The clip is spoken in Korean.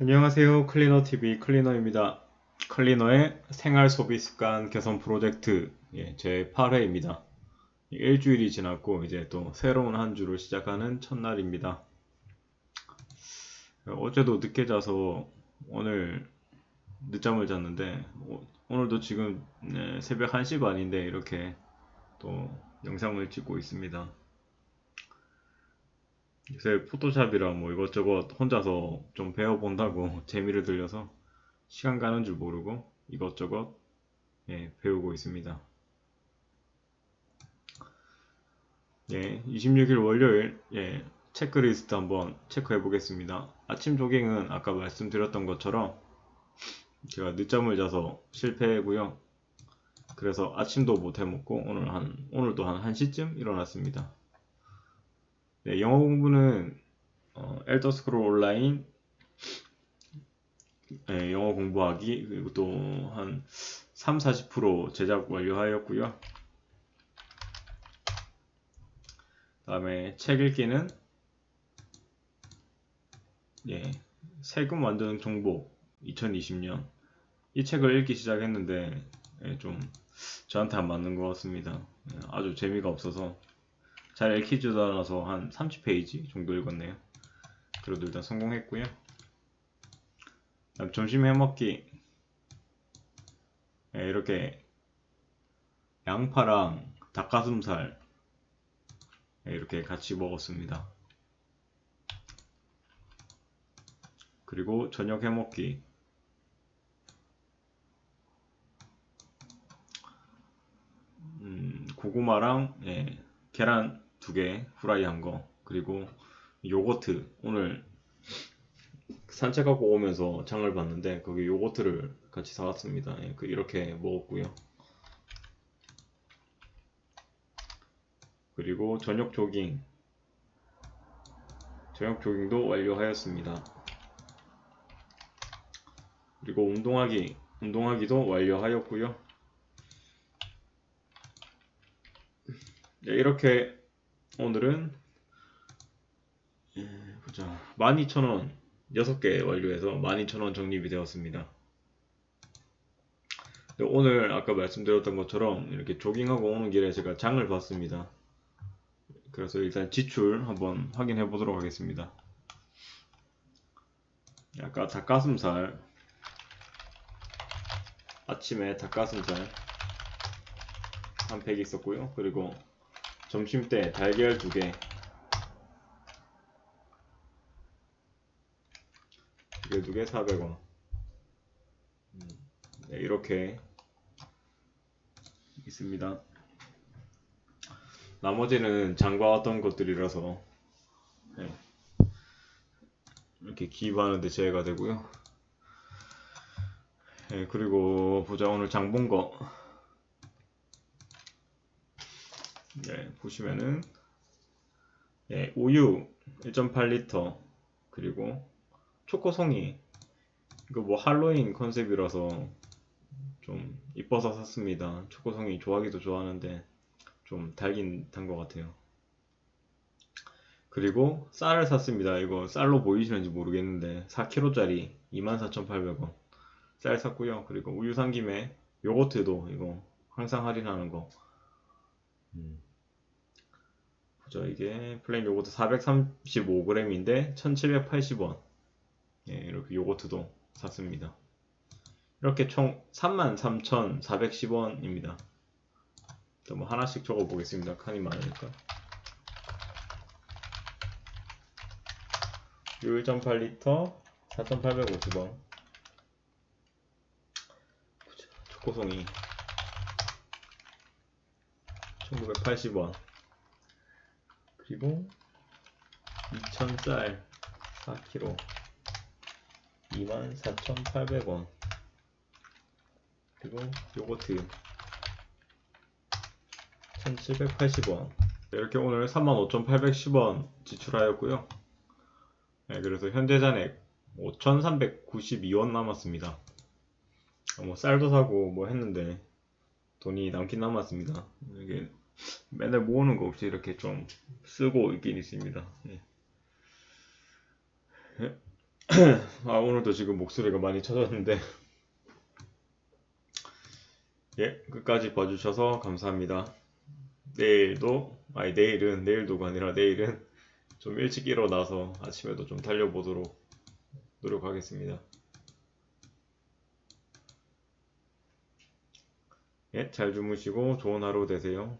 안녕하세요. 클리너TV 클리너입니다. 클리너의 생활 소비 습관 개선 프로젝트 예, 제 8회입니다. 일주일이 지났고 이제 또 새로운 한 주를 시작하는 첫날입니다. 어제도 늦게 자서 오늘 늦잠을 잤는데 오- 오늘도 지금 네, 새벽 1시 반인데 이렇게 또 영상을 찍고 있습니다. 요새 포토샵이랑 뭐 이것저것 혼자서 좀 배워본다고 재미를 들려서 시간 가는 줄 모르고 이것저것 예, 배우고 있습니다. 예, 26일 월요일 예, 체크리스트 한번 체크해 보겠습니다. 아침 조깅은 아까 말씀드렸던 것처럼 제가 늦잠을 자서 실패했고요. 그래서 아침도 못 해먹고 오늘 한 오늘도 한 1시쯤 일어났습니다. 네, 영어 공부는 어, 엘더 스크롤 온라인 예, 영어 공부하기 그리고 또 한 3, 40% 제작 완료하였고요. 다음에 책 읽기는 예, 세금 완전 정보 2020년 이 책을 읽기 시작했는데 예, 좀 저한테 안 맞는 것 같습니다. 예, 아주 재미가 없어서 잘 읽히지도 않아서 한 30페이지 정도 읽었네요. 그래도 일단 성공했고요. 점심 해먹기 예, 이렇게 양파랑 닭가슴살 예, 이렇게 같이 먹었습니다. 그리고 저녁 해먹기 음, 고구마랑 예, 계란 두 개 후라이 한 거 그리고 요거트 오늘 산책하고 오면서 장을 봤는데 거기 요거트를 같이 사왔습니다. 예, 그 이렇게 먹었고요. 그리고 저녁 조깅 저녁 조깅도 완료하였습니다. 그리고 운동하기 운동하기도 완료하였고요. 네, 이렇게 오늘은 예, 보자 12,000원 6개 완료해서 12,000원 적립이 되었습니다. 네, 오늘 아까 말씀드렸던 것처럼 이렇게 조깅하고 오는 길에 제가 장을 봤습니다. 그래서 일단 지출 한번 확인해 보도록 하겠습니다. 아까 닭가슴살 아침에 닭가슴살 한 팩 있었고요. 그리고 점심 때 달걀 두 개. 이게 두개 400원. 네, 이렇게 있습니다. 나머지는 장봐왔던 것들이라서 네. 이렇게 기입하는데 제외가 되고요. 네, 그리고 보자 오늘 장 본 거. 네, 보시면은 예, 우유 1.8리터 그리고 초코송이 이거 뭐 할로윈 컨셉이라서 좀 이뻐서 샀습니다. 초코송이 좋아하기도 좋아하는데 좀 달긴 단 것 같아요. 그리고 쌀을 샀습니다. 이거 쌀로 보이시는지 모르겠는데 4kg짜리 24,800원 쌀 샀고요. 그리고 우유 산 김에 요거트도 이거 항상 할인하는 거 음. 보자 이게 플레인 요거트 435g인데 1780원. 예, 이렇게 요거트도 샀습니다. 이렇게 총 33,410원입니다. 뭐 하나씩 적어 보겠습니다. 칸이 많으니까. 요 1.8리터 4,850원. 초코송이. 1980원 그리고 2000쌀 4kg 24,800원. 그리고 요거트 1780원. 이렇게 오늘 35,810원 지출하였고요. 네, 그래서 현재 잔액 5,392원 남았습니다. 뭐 쌀도 사고 뭐 했는데 돈이 남긴 남았습니다. 이게 맨날 모으는 거 없이 이렇게 좀 쓰고 있긴 있습니다. 예. 아, 오늘도 지금 목소리가 많이 처졌는데. 예, 끝까지 봐주셔서 감사합니다. 내일도, 아니, 내일은, 내일도가 아니라 내일은 좀 일찍 일어나서 아침에도 좀 달려보도록 노력하겠습니다. 예, 잘 주무시고 좋은 하루 되세요.